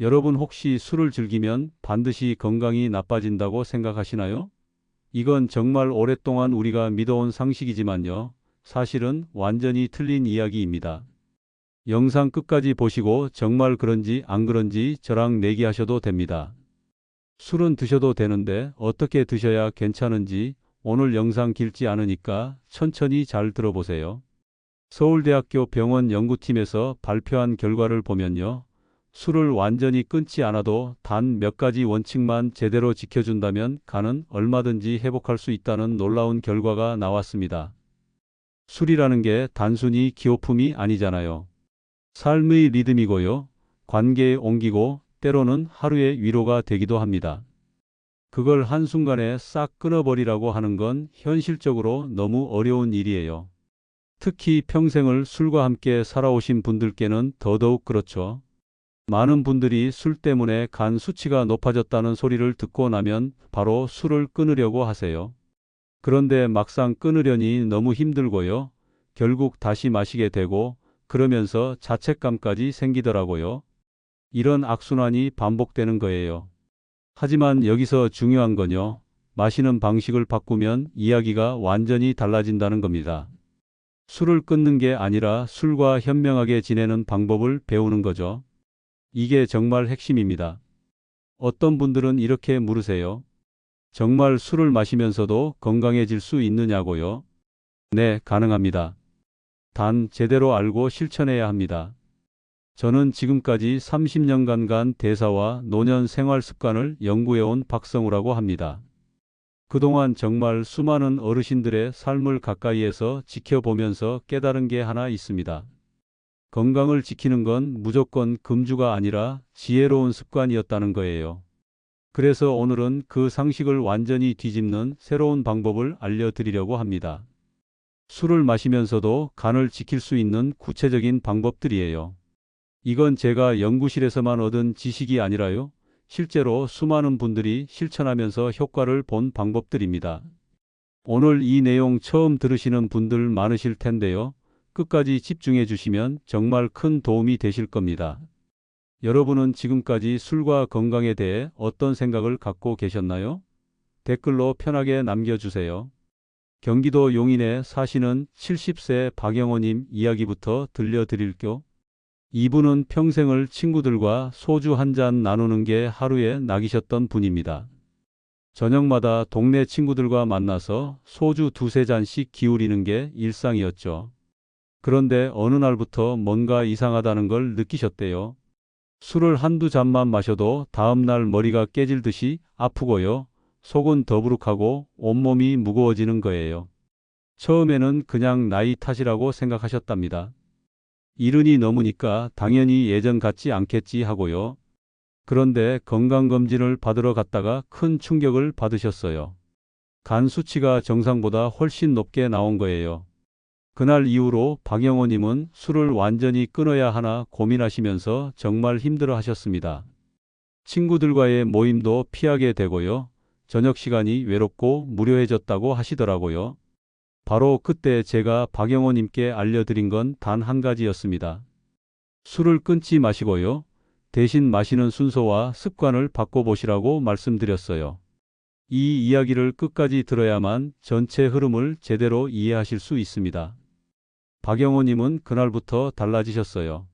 여러분 혹시 술을 즐기면 반드시 건강이 나빠진다고 생각하시나요? 이건 정말 오랫동안 우리가 믿어온 상식이지만요. 사실은 완전히 틀린 이야기입니다. 영상 끝까지 보시고 정말 그런지 안 그런지 저랑 내기하셔도 됩니다. 술은 드셔도 되는데 어떻게 드셔야 괜찮은지 오늘 영상 길지 않으니까 천천히 잘 들어보세요. 서울대학교 병원 연구팀에서 발표한 결과를 보면요. 술을 완전히 끊지 않아도 단 몇 가지 원칙만 제대로 지켜준다면 간은 얼마든지 회복할 수 있다는 놀라운 결과가 나왔습니다. 술이라는 게 단순히 기호품이 아니잖아요. 삶의 리듬이고요. 관계의 옹기고 때로는 하루의 위로가 되기도 합니다. 그걸 한순간에 싹 끊어버리라고 하는 건 현실적으로 너무 어려운 일이에요. 특히 평생을 술과 함께 살아오신 분들께는 더더욱 그렇죠. 많은 분들이 술 때문에 간 수치가 높아졌다는 소리를 듣고 나면 바로 술을 끊으려고 하세요. 그런데 막상 끊으려니 너무 힘들고요. 결국 다시 마시게 되고 그러면서 자책감까지 생기더라고요. 이런 악순환이 반복되는 거예요. 하지만 여기서 중요한 건요. 마시는 방식을 바꾸면 이야기가 완전히 달라진다는 겁니다. 술을 끊는 게 아니라 술과 현명하게 지내는 방법을 배우는 거죠. 이게 정말 핵심입니다. 어떤 분들은 이렇게 물으세요. 정말 술을 마시면서도 건강해질 수 있느냐고요? 네, 가능합니다. 단 제대로 알고 실천해야 합니다. 저는 지금까지 30년간 간 대사와 노년 생활 습관을 연구해온 박성우라고 합니다. 그동안 정말 수많은 어르신들의 삶을 가까이에서 지켜보면서 깨달은 게 하나 있습니다. 건강을 지키는 건 무조건 금주가 아니라 지혜로운 습관이었다는 거예요. 그래서 오늘은 그 상식을 완전히 뒤집는 새로운 방법을 알려드리려고 합니다. 술을 마시면서도 간을 지킬 수 있는 구체적인 방법들이에요. 이건 제가 연구실에서만 얻은 지식이 아니라요. 실제로 수많은 분들이 실천하면서 효과를 본 방법들입니다. 오늘 이 내용 처음 들으시는 분들 많으실 텐데요. 끝까지 집중해 주시면 정말 큰 도움이 되실 겁니다. 여러분은 지금까지 술과 건강에 대해 어떤 생각을 갖고 계셨나요? 댓글로 편하게 남겨주세요. 경기도 용인에 사시는 70세 박영호님 이야기부터 들려드릴게요. 이분은 평생을 친구들과 소주 한 잔 나누는 게 하루에 낙이셨던 분입니다. 저녁마다 동네 친구들과 만나서 소주 두세 잔씩 기울이는 게 일상이었죠. 그런데 어느 날부터 뭔가 이상하다는 걸 느끼셨대요. 술을 한두 잔만 마셔도 다음날 머리가 깨질 듯이 아프고요. 속은 더부룩하고 온몸이 무거워지는 거예요. 처음에는 그냥 나이 탓이라고 생각하셨답니다. 이른이 넘으니까 당연히 예전 같지 않겠지 하고요. 그런데 건강검진을 받으러 갔다가 큰 충격을 받으셨어요. 간 수치가 정상보다 훨씬 높게 나온 거예요. 그날 이후로 박영호님은 술을 완전히 끊어야 하나 고민하시면서 정말 힘들어 하셨습니다. 친구들과의 모임도 피하게 되고요. 저녁 시간이 외롭고 무료해졌다고 하시더라고요. 바로 그때 제가 박영호님께 알려드린 건 단 한 가지였습니다. 술을 끊지 마시고요. 대신 마시는 순서와 습관을 바꿔보시라고 말씀드렸어요. 이 이야기를 끝까지 들어야만 전체 흐름을 제대로 이해하실 수 있습니다. 박영호님은 그날부터 달라지셨어요.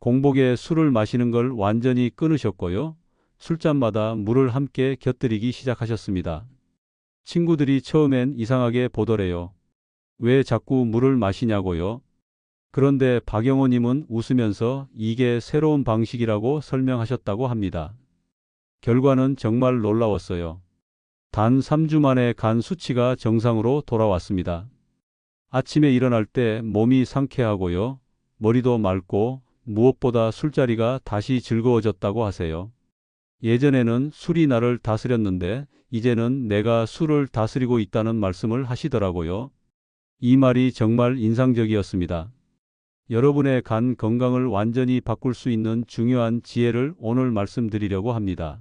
공복에 술을 마시는 걸 완전히 끊으셨고요. 술잔마다 물을 함께 곁들이기 시작하셨습니다. 친구들이 처음엔 이상하게 보더래요. 왜 자꾸 물을 마시냐고요? 그런데 박영호님은 웃으면서 이게 새로운 방식이라고 설명하셨다고 합니다. 결과는 정말 놀라웠어요. 단 3주 만에 간 수치가 정상으로 돌아왔습니다. 아침에 일어날 때 몸이 상쾌하고요. 머리도 맑고 무엇보다 술자리가 다시 즐거워졌다고 하세요. 예전에는 술이 나를 다스렸는데 이제는 내가 술을 다스리고 있다는 말씀을 하시더라고요. 이 말이 정말 인상적이었습니다. 여러분의 간 건강을 완전히 바꿀 수 있는 중요한 지혜를 오늘 말씀드리려고 합니다.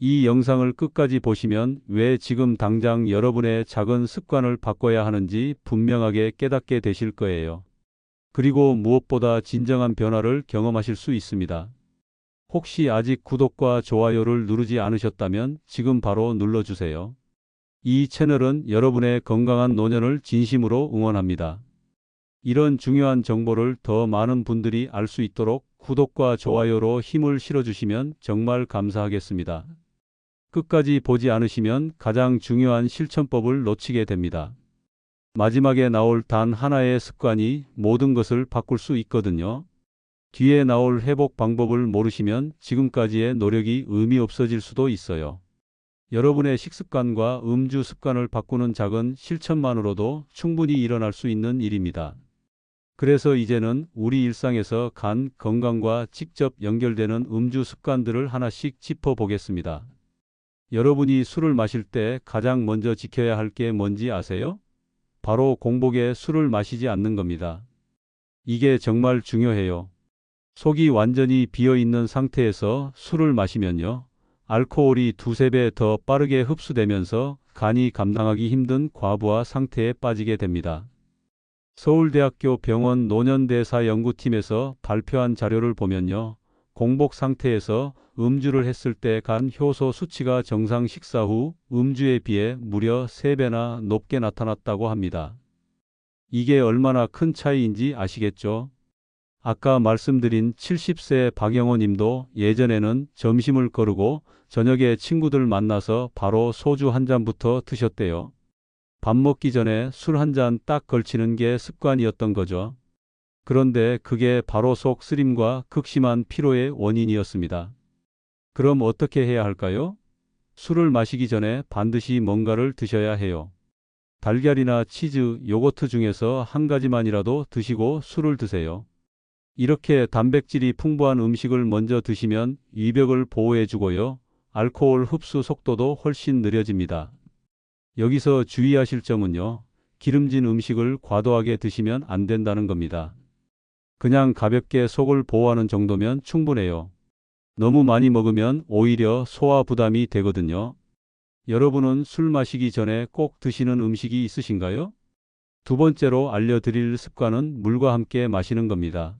이 영상을 끝까지 보시면 왜 지금 당장 여러분의 작은 습관을 바꿔야 하는지 분명하게 깨닫게 되실 거예요. 그리고 무엇보다 진정한 변화를 경험하실 수 있습니다. 혹시 아직 구독과 좋아요를 누르지 않으셨다면 지금 바로 눌러주세요. 이 채널은 여러분의 건강한 노년을 진심으로 응원합니다. 이런 중요한 정보를 더 많은 분들이 알 수 있도록 구독과 좋아요로 힘을 실어주시면 정말 감사하겠습니다. 끝까지 보지 않으시면 가장 중요한 실천법을 놓치게 됩니다. 마지막에 나올 단 하나의 습관이 모든 것을 바꿀 수 있거든요. 뒤에 나올 회복 방법을 모르시면 지금까지의 노력이 의미 없어질 수도 있어요. 여러분의 식습관과 음주 습관을 바꾸는 작은 실천만으로도 충분히 일어날 수 있는 일입니다. 그래서 이제는 우리 일상에서 간 건강과 직접 연결되는 음주 습관들을 하나씩 짚어보겠습니다. 여러분이 술을 마실 때 가장 먼저 지켜야 할 게 뭔지 아세요? 바로 공복에 술을 마시지 않는 겁니다. 이게 정말 중요해요. 속이 완전히 비어 있는 상태에서 술을 마시면요. 알코올이 두세 배 더 빠르게 흡수되면서 간이 감당하기 힘든 과부하 상태에 빠지게 됩니다. 서울대학교 병원 노년대사 연구팀에서 발표한 자료를 보면요. 공복 상태에서 음주를 했을 때 간 효소 수치가 정상 식사 후 음주에 비해 무려 3배나 높게 나타났다고 합니다. 이게 얼마나 큰 차이인지 아시겠죠? 아까 말씀드린 70세 박영호 님도 예전에는 점심을 거르고 저녁에 친구들 만나서 바로 소주 한 잔부터 드셨대요. 밥 먹기 전에 술 한 잔 딱 걸치는 게 습관이었던 거죠. 그런데 그게 바로 속 쓰림과 극심한 피로의 원인이었습니다. 그럼 어떻게 해야 할까요? 술을 마시기 전에 반드시 뭔가를 드셔야 해요. 달걀이나 치즈, 요거트 중에서 한 가지만이라도 드시고 술을 드세요. 이렇게 단백질이 풍부한 음식을 먼저 드시면 위벽을 보호해 주고요. 알코올 흡수 속도도 훨씬 느려집니다. 여기서 주의하실 점은요. 기름진 음식을 과도하게 드시면 안 된다는 겁니다. 그냥 가볍게 속을 보호하는 정도면 충분해요. 너무 많이 먹으면 오히려 소화 부담이 되거든요. 여러분은 술 마시기 전에 꼭 드시는 음식이 있으신가요? 두 번째로 알려드릴 습관은 물과 함께 마시는 겁니다.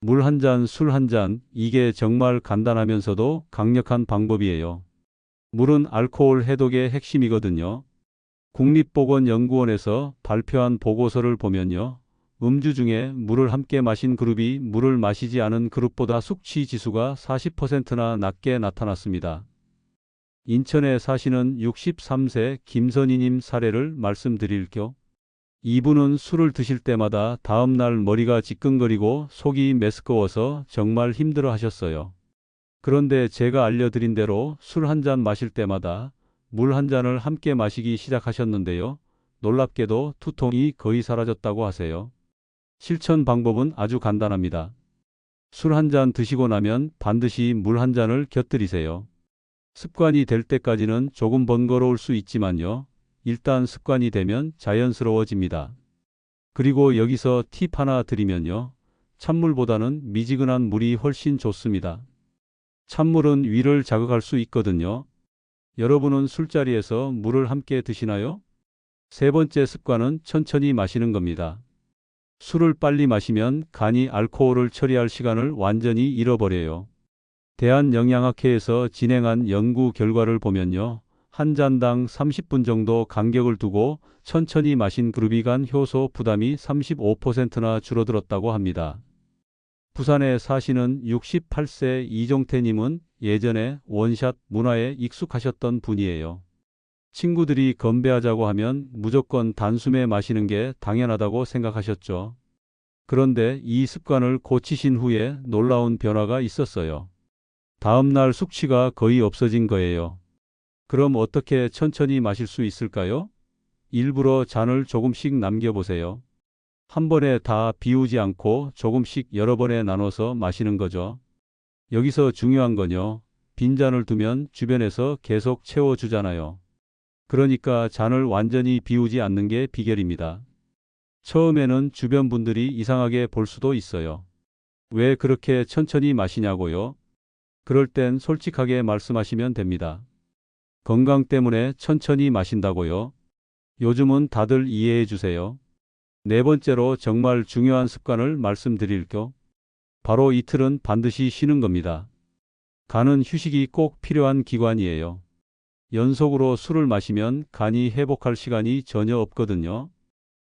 물 한 잔, 술 한 잔, 이게 정말 간단하면서도 강력한 방법이에요. 물은 알코올 해독의 핵심이거든요. 국립보건연구원에서 발표한 보고서를 보면요. 음주 중에 물을 함께 마신 그룹이 물을 마시지 않은 그룹보다 숙취 지수가 40%나 낮게 나타났습니다. 인천에 사시는 63세 김선희님 사례를 말씀드릴게요. 이분은 술을 드실 때마다 다음날 머리가 지끈거리고 속이 메스꺼워서 정말 힘들어 하셨어요. 그런데 제가 알려드린 대로 술 한 잔 마실 때마다 물 한 잔을 함께 마시기 시작하셨는데요. 놀랍게도 투통이 거의 사라졌다고 하세요. 실천 방법은 아주 간단합니다. 술 한 잔 드시고 나면 반드시 물 한 잔을 곁들이세요. 습관이 될 때까지는 조금 번거로울 수 있지만요. 일단 습관이 되면 자연스러워집니다. 그리고 여기서 팁 하나 드리면요. 찬물보다는 미지근한 물이 훨씬 좋습니다. 찬물은 위를 자극할 수 있거든요. 여러분은 술자리에서 물을 함께 드시나요? 세 번째 습관은 천천히 마시는 겁니다. 술을 빨리 마시면 간이 알코올을 처리할 시간을 완전히 잃어버려요. 대한영양학회에서 진행한 연구 결과를 보면요. 한 잔당 30분 정도 간격을 두고 천천히 마신 그룹이 간 효소 부담이 35%나 줄어들었다고 합니다. 부산에 사시는 68세 이종태님은 예전에 원샷 문화에 익숙하셨던 분이에요. 친구들이 건배하자고 하면 무조건 단숨에 마시는 게 당연하다고 생각하셨죠. 그런데 이 습관을 고치신 후에 놀라운 변화가 있었어요. 다음날 숙취가 거의 없어진 거예요. 그럼 어떻게 천천히 마실 수 있을까요? 일부러 잔을 조금씩 남겨보세요. 한 번에 다 비우지 않고 조금씩 여러 번에 나눠서 마시는 거죠. 여기서 중요한 건요. 빈잔을 두면 주변에서 계속 채워주잖아요. 그러니까 잔을 완전히 비우지 않는 게 비결입니다. 처음에는 주변 분들이 이상하게 볼 수도 있어요. 왜 그렇게 천천히 마시냐고요? 그럴 땐 솔직하게 말씀하시면 됩니다. 건강 때문에 천천히 마신다고요? 요즘은 다들 이해해 주세요. 네 번째로 정말 중요한 습관을 말씀드릴게요. 바로 이틀은 반드시 쉬는 겁니다. 간은 휴식이 꼭 필요한 기관이에요. 연속으로 술을 마시면 간이 회복할 시간이 전혀 없거든요.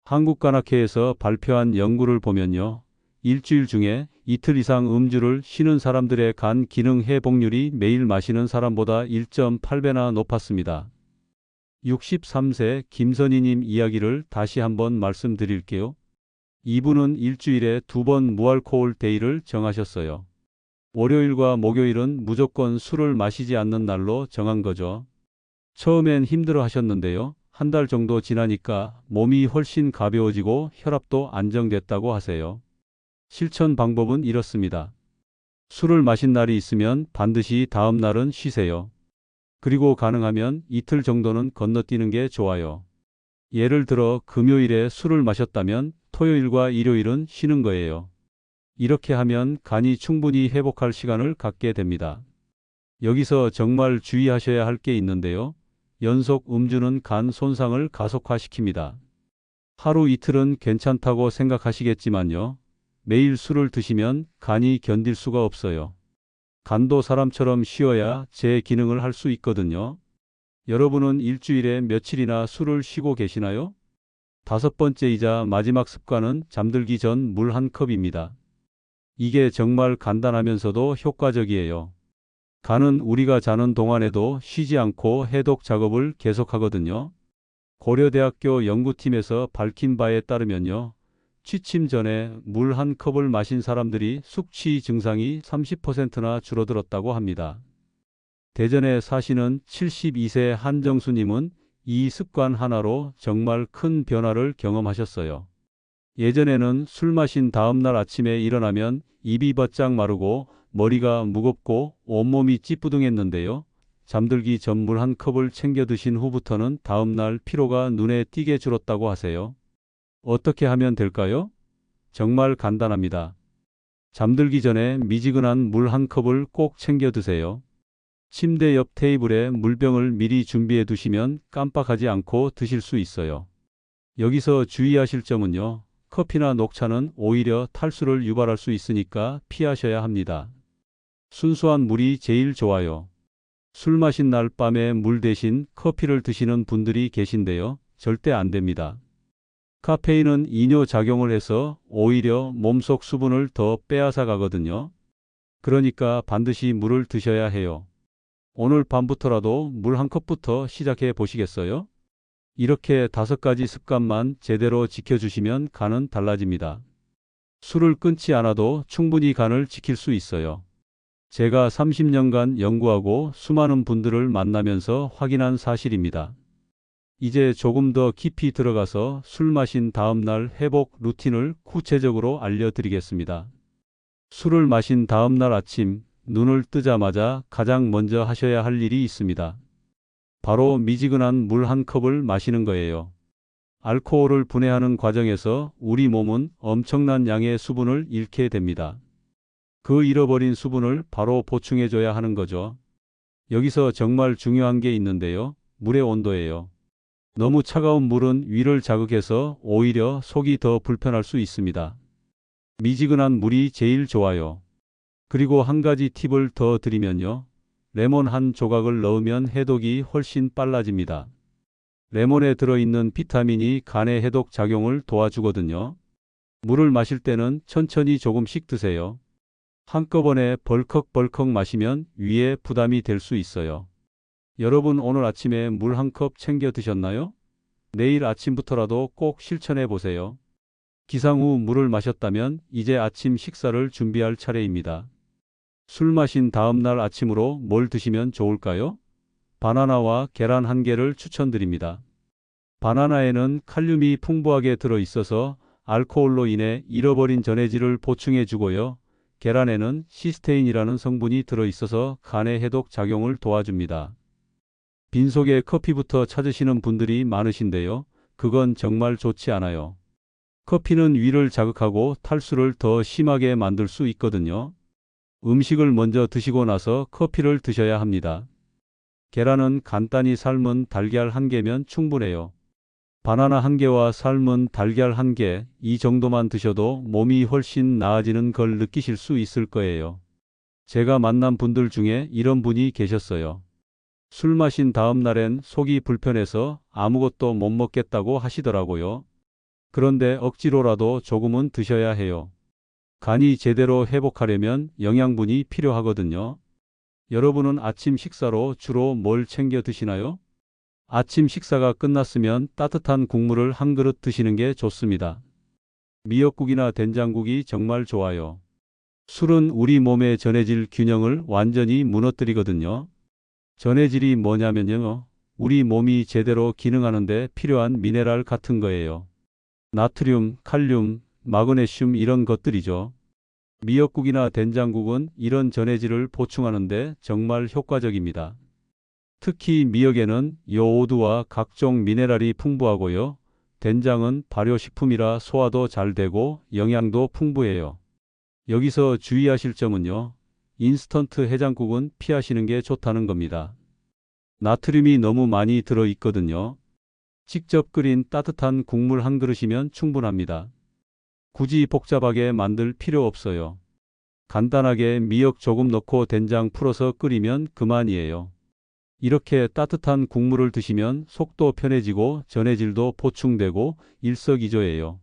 한국간학회에서 발표한 연구를 보면요. 일주일 중에 이틀 이상 음주를 쉬는 사람들의 간 기능 회복률이 매일 마시는 사람보다 1.8배나 높았습니다. 63세 김선희님 이야기를 다시 한번 말씀드릴게요. 이분은 일주일에 두 번 무알코올 데이를 정하셨어요. 월요일과 목요일은 무조건 술을 마시지 않는 날로 정한 거죠. 처음엔 힘들어 하셨는데요. 한 달 정도 지나니까 몸이 훨씬 가벼워지고 혈압도 안정됐다고 하세요. 실천 방법은 이렇습니다. 술을 마신 날이 있으면 반드시 다음 날은 쉬세요. 그리고 가능하면 이틀 정도는 건너뛰는 게 좋아요. 예를 들어 금요일에 술을 마셨다면 토요일과 일요일은 쉬는 거예요. 이렇게 하면 간이 충분히 회복할 시간을 갖게 됩니다. 여기서 정말 주의하셔야 할 게 있는데요. 연속 음주는 간 손상을 가속화시킵니다. 하루 이틀은 괜찮다고 생각하시겠지만요. 매일 술을 드시면 간이 견딜 수가 없어요. 간도 사람처럼 쉬어야 제 기능을 할 수 있거든요. 여러분은 일주일에 며칠이나 술을 쉬고 계시나요? 다섯 번째이자 마지막 습관은 잠들기 전 물 한 컵입니다. 이게 정말 간단하면서도 효과적이에요. 간은 우리가 자는 동안에도 쉬지 않고 해독 작업을 계속하거든요. 고려대학교 연구팀에서 밝힌 바에 따르면요. 취침 전에 물 한 컵을 마신 사람들이 숙취 증상이 30%나 줄어들었다고 합니다. 대전에 사시는 72세 한정수님은 이 습관 하나로 정말 큰 변화를 경험하셨어요. 예전에는 술 마신 다음 날 아침에 일어나면 입이 바짝 마르고 머리가 무겁고 온몸이 찌뿌둥했는데요. 잠들기 전 물 한 컵을 챙겨 드신 후부터는 다음 날 피로가 눈에 띄게 줄었다고 하세요. 어떻게 하면 될까요? 정말 간단합니다. 잠들기 전에 미지근한 물 한 컵을 꼭 챙겨 드세요. 침대 옆 테이블에 물병을 미리 준비해 두시면 깜빡하지 않고 드실 수 있어요. 여기서 주의하실 점은요. 커피나 녹차는 오히려 탈수를 유발할 수 있으니까 피하셔야 합니다. 순수한 물이 제일 좋아요. 술 마신 날 밤에 물 대신 커피를 드시는 분들이 계신데요. 절대 안 됩니다. 카페인은 이뇨 작용을 해서 오히려 몸속 수분을 더 빼앗아 가거든요. 그러니까 반드시 물을 드셔야 해요. 오늘 밤부터라도 물 한 컵부터 시작해 보시겠어요? 이렇게 다섯 가지 습관만 제대로 지켜주시면 간은 달라집니다. 술을 끊지 않아도 충분히 간을 지킬 수 있어요. 제가 30년간 연구하고 수많은 분들을 만나면서 확인한 사실입니다. 이제 조금 더 깊이 들어가서 술 마신 다음 날 회복 루틴을 구체적으로 알려드리겠습니다. 술을 마신 다음 날 아침 눈을 뜨자마자 가장 먼저 하셔야 할 일이 있습니다. 바로 미지근한 물 한 컵을 마시는 거예요. 알코올을 분해하는 과정에서 우리 몸은 엄청난 양의 수분을 잃게 됩니다. 그 잃어버린 수분을 바로 보충해줘야 하는 거죠. 여기서 정말 중요한 게 있는데요. 물의 온도예요. 너무 차가운 물은 위를 자극해서 오히려 속이 더 불편할 수 있습니다. 미지근한 물이 제일 좋아요. 그리고 한 가지 팁을 더 드리면요. 레몬 한 조각을 넣으면 해독이 훨씬 빨라집니다. 레몬에 들어있는 비타민이 간의 해독 작용을 도와주거든요. 물을 마실 때는 천천히 조금씩 드세요. 한꺼번에 벌컥벌컥 마시면 위에 부담이 될 수 있어요. 여러분 오늘 아침에 물 한 컵 챙겨 드셨나요? 내일 아침부터라도 꼭 실천해 보세요. 기상 후 물을 마셨다면 이제 아침 식사를 준비할 차례입니다. 술 마신 다음 날 아침으로 뭘 드시면 좋을까요? 바나나와 계란 한 개를 추천드립니다. 바나나에는 칼륨이 풍부하게 들어 있어서 알코올로 인해 잃어버린 전해질을 보충해 주고요. 계란에는 시스테인이라는 성분이 들어 있어서 간의 해독 작용을 도와줍니다. 빈속에 커피부터 찾으시는 분들이 많으신데요. 그건 정말 좋지 않아요. 커피는 위를 자극하고 탈수를 더 심하게 만들 수 있거든요. 음식을 먼저 드시고 나서 커피를 드셔야 합니다. 계란은 간단히 삶은 달걀 한 개면 충분해요. 바나나 한 개와 삶은 달걀 한 개, 이 정도만 드셔도 몸이 훨씬 나아지는 걸 느끼실 수 있을 거예요. 제가 만난 분들 중에 이런 분이 계셨어요. 술 마신 다음 날엔 속이 불편해서 아무것도 못 먹겠다고 하시더라고요. 그런데 억지로라도 조금은 드셔야 해요. 간이 제대로 회복하려면 영양분이 필요하거든요. 여러분은 아침 식사로 주로 뭘 챙겨 드시나요? 아침 식사가 끝났으면 따뜻한 국물을 한 그릇 드시는 게 좋습니다. 미역국이나 된장국이 정말 좋아요. 술은 우리 몸의 전해질 균형을 완전히 무너뜨리거든요. 전해질이 뭐냐면요. 우리 몸이 제대로 기능하는데 필요한 미네랄 같은 거예요. 나트륨, 칼륨, 마그네슘 이런 것들이죠. 미역국이나 된장국은 이런 전해질을 보충하는데 정말 효과적입니다. 특히 미역에는 요오드와 각종 미네랄이 풍부하고요. 된장은 발효식품이라 소화도 잘 되고 영양도 풍부해요. 여기서 주의하실 점은요. 인스턴트 해장국은 피하시는 게 좋다는 겁니다. 나트륨이 너무 많이 들어 있거든요. 직접 끓인 따뜻한 국물 한 그릇이면 충분합니다. 굳이 복잡하게 만들 필요 없어요. 간단하게 미역 조금 넣고 된장 풀어서 끓이면 그만이에요. 이렇게 따뜻한 국물을 드시면 속도 편해지고 전해질도 보충되고 일석이조예요.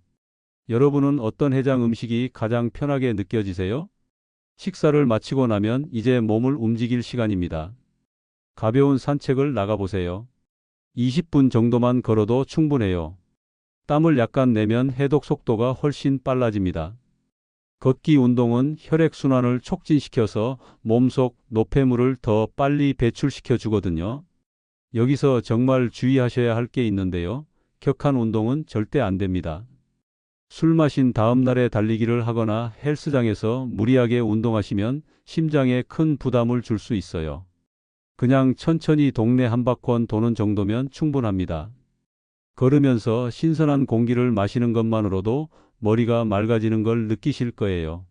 여러분은 어떤 해장 음식이 가장 편하게 느껴지세요? 식사를 마치고 나면 이제 몸을 움직일 시간입니다. 가벼운 산책을 나가보세요. 20분 정도만 걸어도 충분해요. 땀을 약간 내면 해독 속도가 훨씬 빨라집니다. 걷기 운동은 혈액순환을 촉진시켜서 몸속 노폐물을 더 빨리 배출시켜 주거든요. 여기서 정말 주의하셔야 할 게 있는데요. 격한 운동은 절대 안 됩니다. 술 마신 다음 날에 달리기를 하거나 헬스장에서 무리하게 운동하시면 심장에 큰 부담을 줄 수 있어요. 그냥 천천히 동네 한 바퀴 도는 정도면 충분합니다. 걸으면서 신선한 공기를 마시는 것만으로도 머리가 맑아지는 걸 느끼실 거예요.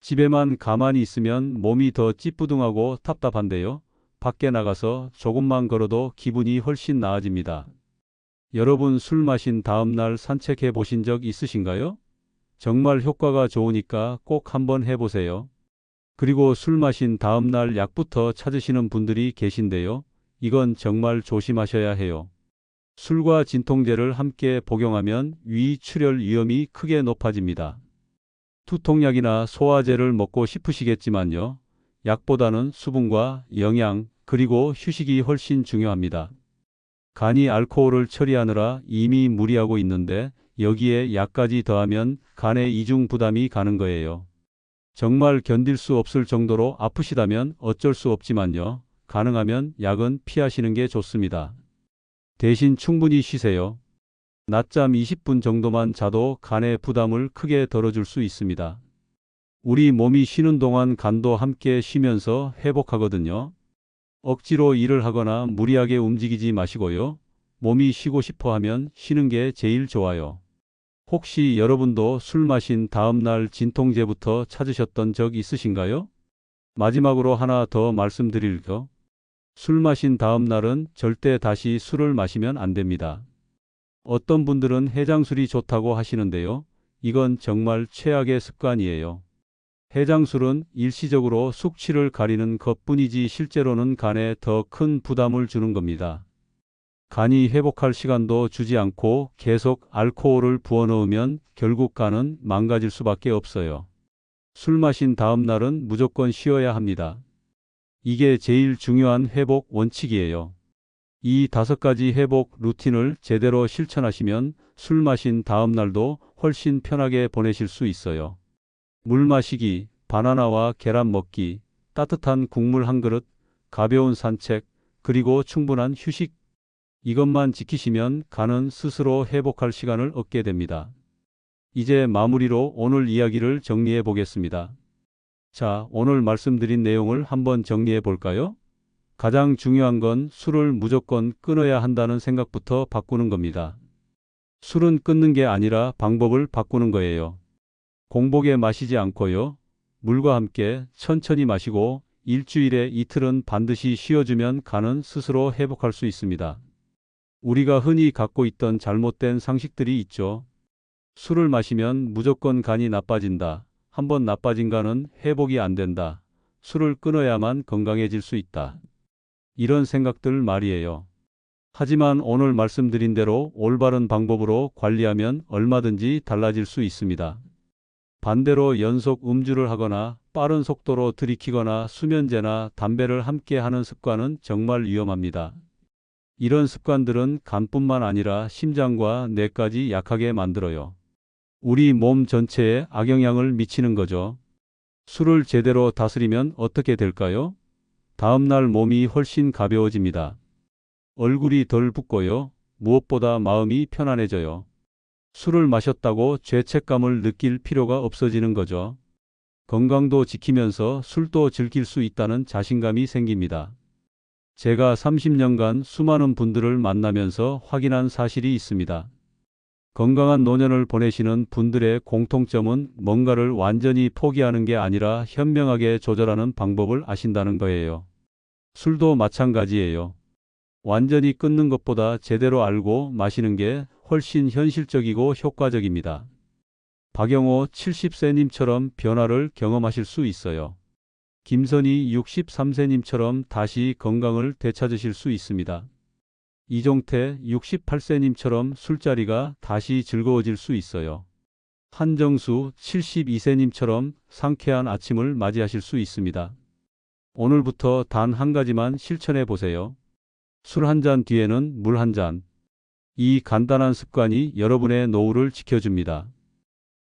집에만 가만히 있으면 몸이 더 찌뿌둥하고 답답한데요. 밖에 나가서 조금만 걸어도 기분이 훨씬 나아집니다. 여러분 술 마신 다음 날 산책해 보신 적 있으신가요? 정말 효과가 좋으니까 꼭 한번 해보세요. 그리고 술 마신 다음 날 약부터 찾으시는 분들이 계신데요. 이건 정말 조심하셔야 해요. 술과 진통제를 함께 복용하면 위 출혈 위험이 크게 높아집니다. 두통약이나 소화제를 먹고 싶으시겠지만요. 약보다는 수분과 영양 그리고 휴식이 훨씬 중요합니다. 간이 알코올을 처리하느라 이미 무리하고 있는데 여기에 약까지 더하면 간에 이중 부담이 가는 거예요. 정말 견딜 수 없을 정도로 아프시다면 어쩔 수 없지만요. 가능하면 약은 피하시는 게 좋습니다. 대신 충분히 쉬세요. 낮잠 20분 정도만 자도 간의 부담을 크게 덜어줄 수 있습니다. 우리 몸이 쉬는 동안 간도 함께 쉬면서 회복하거든요. 억지로 일을 하거나 무리하게 움직이지 마시고요. 몸이 쉬고 싶어 하면 쉬는 게 제일 좋아요. 혹시 여러분도 술 마신 다음 날 진통제부터 찾으셨던 적 있으신가요? 마지막으로 하나 더 말씀드릴게요. 술 마신 다음 날은 절대 다시 술을 마시면 안 됩니다. 어떤 분들은 해장술이 좋다고 하시는데요. 이건 정말 최악의 습관이에요. 해장술은 일시적으로 숙취를 가리는 것뿐이지 실제로는 간에 더 큰 부담을 주는 겁니다. 간이 회복할 시간도 주지 않고 계속 알코올을 부어 넣으면 결국 간은 망가질 수밖에 없어요. 술 마신 다음 날은 무조건 쉬어야 합니다. 이게 제일 중요한 회복 원칙이에요. 이 다섯 가지 회복 루틴을 제대로 실천하시면 술 마신 다음 날도 훨씬 편하게 보내실 수 있어요. 물 마시기, 바나나와 계란 먹기, 따뜻한 국물 한 그릇, 가벼운 산책, 그리고 충분한 휴식. 이것만 지키시면 간은 스스로 회복할 시간을 얻게 됩니다. 이제 마무리로 오늘 이야기를 정리해 보겠습니다. 자, 오늘 말씀드린 내용을 한번 정리해 볼까요? 가장 중요한 건 술을 무조건 끊어야 한다는 생각부터 바꾸는 겁니다. 술은 끊는 게 아니라 방법을 바꾸는 거예요. 공복에 마시지 않고요. 물과 함께 천천히 마시고 일주일에 이틀은 반드시 쉬어주면 간은 스스로 회복할 수 있습니다. 우리가 흔히 갖고 있던 잘못된 상식들이 있죠. 술을 마시면 무조건 간이 나빠진다. 한번 나빠진 간은 회복이 안 된다. 술을 끊어야만 건강해질 수 있다. 이런 생각들 말이에요. 하지만 오늘 말씀드린 대로 올바른 방법으로 관리하면 얼마든지 달라질 수 있습니다. 반대로 연속 음주를 하거나 빠른 속도로 들이키거나 수면제나 담배를 함께 하는 습관은 정말 위험합니다. 이런 습관들은 간뿐만 아니라 심장과 뇌까지 약하게 만들어요. 우리 몸 전체에 악영향을 미치는 거죠. 술을 제대로 다스리면 어떻게 될까요? 다음날 몸이 훨씬 가벼워집니다. 얼굴이 덜 붓고요. 무엇보다 마음이 편안해져요. 술을 마셨다고 죄책감을 느낄 필요가 없어지는 거죠. 건강도 지키면서 술도 즐길 수 있다는 자신감이 생깁니다. 제가 30년간 수많은 분들을 만나면서 확인한 사실이 있습니다. 건강한 노년을 보내시는 분들의 공통점은 뭔가를 완전히 포기하는 게 아니라 현명하게 조절하는 방법을 아신다는 거예요. 술도 마찬가지예요. 완전히 끊는 것보다 제대로 알고 마시는 게 훨씬 현실적이고 효과적입니다. 박영호 70세님처럼 변화를 경험하실 수 있어요. 김선희 63세님처럼 다시 건강을 되찾으실 수 있습니다. 이종태 68세님처럼 술자리가 다시 즐거워질 수 있어요. 한정수 72세님처럼 상쾌한 아침을 맞이하실 수 있습니다. 오늘부터 단 한 가지만 실천해 보세요. 술 한 잔 뒤에는 물 한 잔. 이 간단한 습관이 여러분의 노후를 지켜줍니다.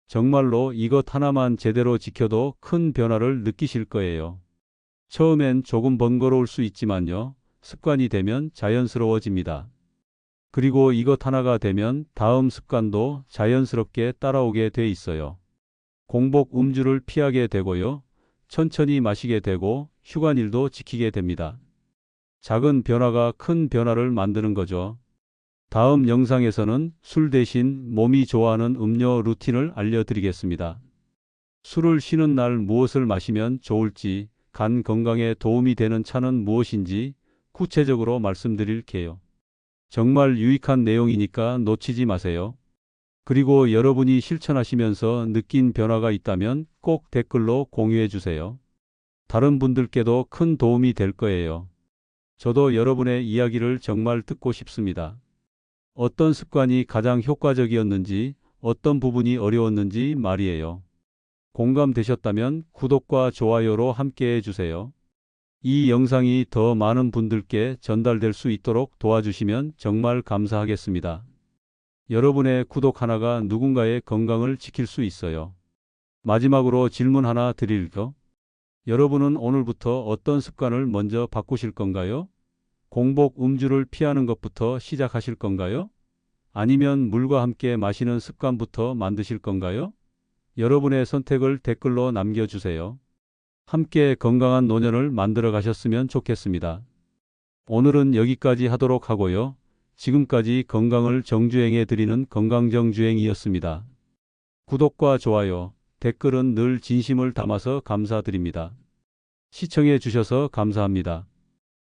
정말로 이것 하나만 제대로 지켜도 큰 변화를 느끼실 거예요. 처음엔 조금 번거로울 수 있지만요. 습관이 되면 자연스러워집니다. 그리고 이것 하나가 되면 다음 습관도 자연스럽게 따라오게 돼 있어요. 공복 음주를 피하게 되고요. 천천히 마시게 되고 휴관일도 지키게 됩니다. 작은 변화가 큰 변화를 만드는 거죠. 다음 영상에서는 술 대신 몸이 좋아하는 음료 루틴을 알려드리겠습니다. 술을 쉬는 날 무엇을 마시면 좋을지, 간 건강에 도움이 되는 차는 무엇인지 구체적으로 말씀드릴게요. 정말 유익한 내용이니까 놓치지 마세요. 그리고 여러분이 실천하시면서 느낀 변화가 있다면 꼭 댓글로 공유해 주세요. 다른 분들께도 큰 도움이 될 거예요. 저도 여러분의 이야기를 정말 듣고 싶습니다. 어떤 습관이 가장 효과적이었는지, 어떤 부분이 어려웠는지 말이에요. 공감되셨다면 구독과 좋아요로 함께 해주세요. 이 영상이 더 많은 분들께 전달될 수 있도록 도와주시면 정말 감사하겠습니다. 여러분의 구독 하나가 누군가의 건강을 지킬 수 있어요. 마지막으로 질문 하나 드릴까? 여러분은 오늘부터 어떤 습관을 먼저 바꾸실 건가요? 공복 음주를 피하는 것부터 시작하실 건가요? 아니면 물과 함께 마시는 습관부터 만드실 건가요? 여러분의 선택을 댓글로 남겨주세요. 함께 건강한 노년을 만들어 가셨으면 좋겠습니다. 오늘은 여기까지 하도록 하고요. 지금까지 건강을 정주행해 드리는 건강정주행이었습니다. 구독과 좋아요, 댓글은 늘 진심을 담아서 감사드립니다. 시청해 주셔서 감사합니다.